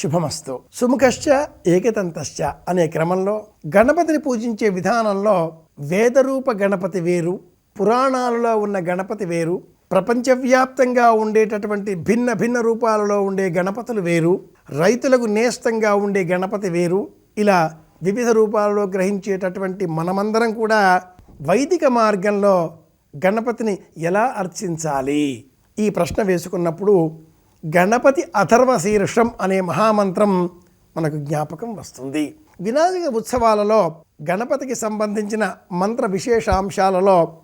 శుభమస్తు. సుముఖశ్చ ఏకతంతశ్చ అనే క్రమంలో గణపతిని పూజించే విధానంలో వేదరూప గణపతి వేరు పురాణాలలో ఉన్న గణపతి వేరు ప్రపంచవ్యాప్తంగా ఉండేటటువంటి భిన్న భిన్న రూపాలలో ఉండే గణపతులు వేరు రైతులకు నేస్తంగా ఉండే గణపతి వేరు ఇలా వివిధ రూపాలలో గ్రహించేటటువంటి మనమందరం కూడా వైదిక మార్గంలో గణపతిని ఎలా అర్చించాలి? ఈ ప్రశ్న వేసుకున్నప్పుడు గణపతి అథర్వ శీర్షం అనే మహామంత్రం మనకు జ్ఞాపకం వస్తుంది. వినాయక ఉత్సవాలలో గణపతికి సంబంధించిన మంత్ర విశేషాంశాలలో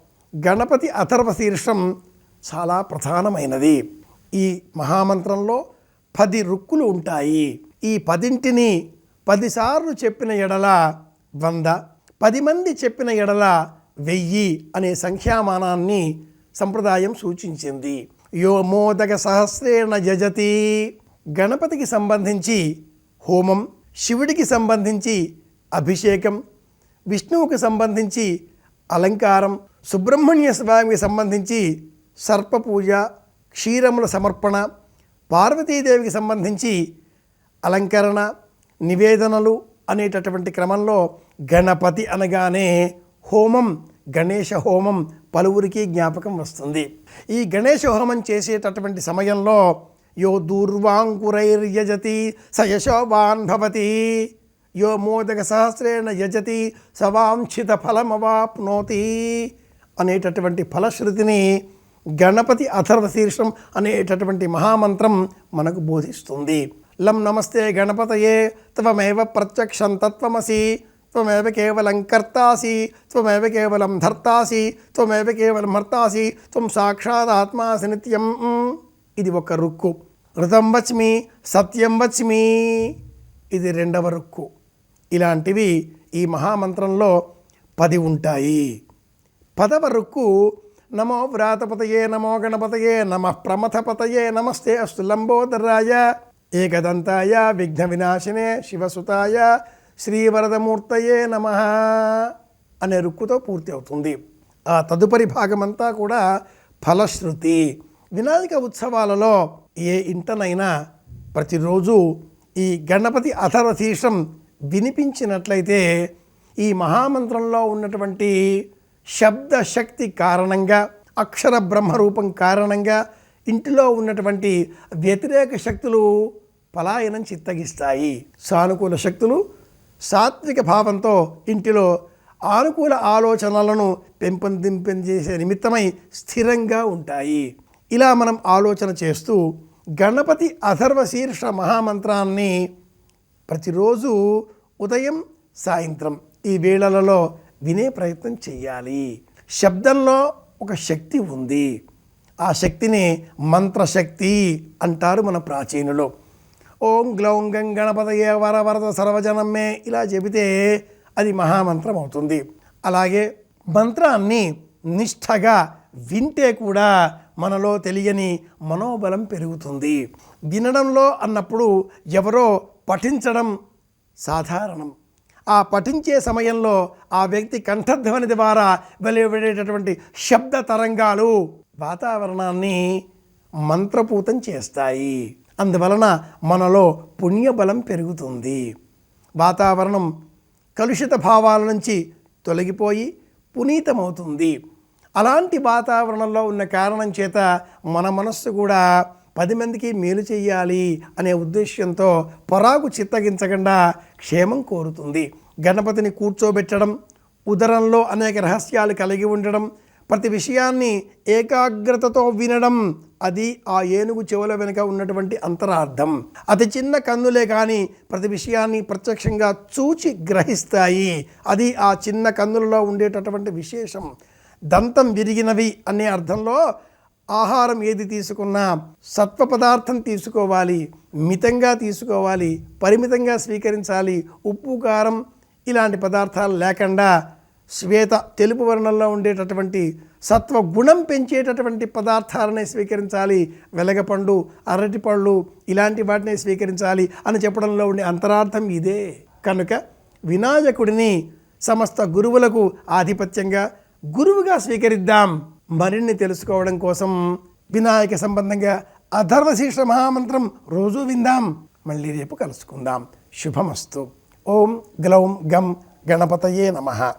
గణపతి అథర్వ శీర్షం చాలా ప్రధానమైనది. ఈ మహామంత్రంలో పది రుక్కులు ఉంటాయి. ఈ పదింటిని పదిసార్లు చెప్పిన ఎడల వంద పది మంది చెప్పిన ఎడల వెయ్యి అనే సంఖ్యామానాన్ని సంప్రదాయం సూచించింది. యో మోదక సహస్రేణ యజతి గణపతికి సంబంధించి హోమం శివుడికి సంబంధించి అభిషేకం విష్ణువుకి సంబంధించి అలంకారం సుబ్రహ్మణ్య స్వామికి సంబంధించి సర్పపూజ క్షీరముల సమర్పణ పార్వతీదేవికి సంబంధించి అలంకరణ నివేదనలు అనేటటువంటి క్రమంలో గణపతి అనగానే హోమం. గణేష హోమం పలువురికి జ్ఞాపకం వస్తుంది. ఈ గణేష హోమం చేసేటటువంటి సమయంలో యో దూర్వాంకురైర్యజతి సయశోభాన్ భవతి యో మోదక సహస్రేణ యజతి సవాంఛిత ఫలమవాప్నోతి అనేటటువంటి ఫలశ్రుతిని గణపతి అథర్వ శీర్షం అనేటటువంటి మహామంత్రం మనకు బోధిస్తుంది. లం నమస్తే గణపతయే త్వమేవ ప్రత్యక్షం తత్వమసి త్వమేవ కేవలం కర్తాసి త్వమేవ కేవలం ధర్తాసి త్వమేవ కేవలం హర్తాసి త్వం సాక్షాత్ ఆత్మాసి నిత్యం ఇది ఒక రుక్కు ఋతం వచ్మి సత్యం వచ్మి ఇది రెండవ రుక్కు ఇలాంటివి ఈ మహామంత్రంలో పది ఉంటాయి పదవ రుక్కు నమో వ్రాతపతయే నమో గణపతయే నమ ప్రమథపతయే నమస్తే అస్తు లంబోదరాయ ఏకదంతాయ విఘ్న వినాశినే శివసుతాయ శ్రీవరదమూర్తయే నమ అనే రుక్కుతో పూర్తి అవుతుంది. ఆ తదుపరి భాగమంతా కూడా ఫలశ్రుతి. వినాయక ఉత్సవాలలో ఏ ఇంటనైనా ప్రతిరోజు ఈ గణపతి అథరశీర్షం వినిపించినట్లయితే ఈ మహామంత్రంలో ఉన్నటువంటి శబ్ద శక్తి కారణంగా అక్షర బ్రహ్మరూపం కారణంగా ఇంటిలో ఉన్నటువంటి వ్యతిరేక శక్తులు పలాయనం చిత్తగిస్తాయి. సానుకూల శక్తులు సాత్విక భావంతో ఇంటిలో ఆనుకూల ఆలోచనలను పెంపొందింపజేసే నిమిత్తమై స్థిరంగా ఉంటాయి. ఇలా మనం ఆలోచన చేస్తూ గణపతి అథర్వశీర్ష మహామంత్రాన్ని ప్రతిరోజు ఉదయం సాయంత్రం ఈ వేళలలో వినే ప్రయత్నం చేయాలి. శబ్దంలో ఒక శక్తి ఉంది. ఆ శక్తిని మంత్రశక్తి అంటారు మన ప్రాచీనులు. ఓం గ్లౌం గం గణపతయే వర వరద సర్వజనమ్మే ఇలా చెబితే అది మహామంత్రం అవుతుంది అలాగే మంత్రాన్ని నిష్ఠగా వింటే కూడా మనలో తెలియని మనోబలం పెరుగుతుంది. వినడంలో అన్నప్పుడు ఎవరో పఠించడం సాధారణం. ఆ పఠించే సమయంలో ఆ వ్యక్తి కంఠధ్వని ద్వారా వెలువడేటటువంటి శబ్ద తరంగాలు వాతావరణాన్ని మంత్రపూతం చేస్తాయి. అందువలన మనలో పుణ్యబలం పెరుగుతుంది. వాతావరణం కలుషిత భావాల నుంచి తొలగిపోయి పునీతమవుతుంది. అలాంటి వాతావరణంలో ఉన్న కారణం చేత మన మనస్సు కూడా పది మందికి మేలు చేయాలి అనే ఉద్దేశ్యంతో పొరాకు చిత్తగించకుండా క్షేమం కోరుతుంది. గణపతిని కూర్చోబెట్టడం ఉదరంలో అనేక రహస్యాలు కలిగి ఉండడం ప్రతి విషయాన్ని ఏకాగ్రతతో వినడం అది ఆ ఏనుగు చెవుల వెనుక ఉన్నటువంటి అంతరార్థం. అతి చిన్న కన్నులే కానీ ప్రతి విషయాన్ని ప్రత్యక్షంగా చూచి గ్రహిస్తాయి. అది ఆ చిన్న కన్నులలో ఉండేటటువంటి విశేషం. దంతం విరిగినవి అనే అర్థంలో ఆహారం ఏది తీసుకున్నా సత్వ పదార్థం తీసుకోవాలి మితంగా తీసుకోవాలి పరిమితంగా స్వీకరించాలి ఉప్పు కారం ఇలాంటి పదార్థాలు లేకుండా శ్వేత తెలుపు వర్ణంలో ఉండేటటువంటి సత్వగుణం పెంచేటటువంటి పదార్థాలనే స్వీకరించాలి. వెలగపండు అరటిపళ్ళు ఇలాంటి వాటిని స్వీకరించాలి అని చెప్పడంలో ఉండే అంతరార్థం ఇదే. కనుక వినాయకుడిని సమస్త గురువులకు ఆధిపత్యంగా గురువుగా స్వీకరిద్దాం. మరిన్ని తెలుసుకోవడం కోసం వినాయక సంబంధంగా అధర్వశీర్ష మహామంత్రం రోజు విందాం. మళ్ళీ రేపు కలుసుకుందాం. శుభమస్తు. ఓం గ్లౌం గం గణపతయే నమః.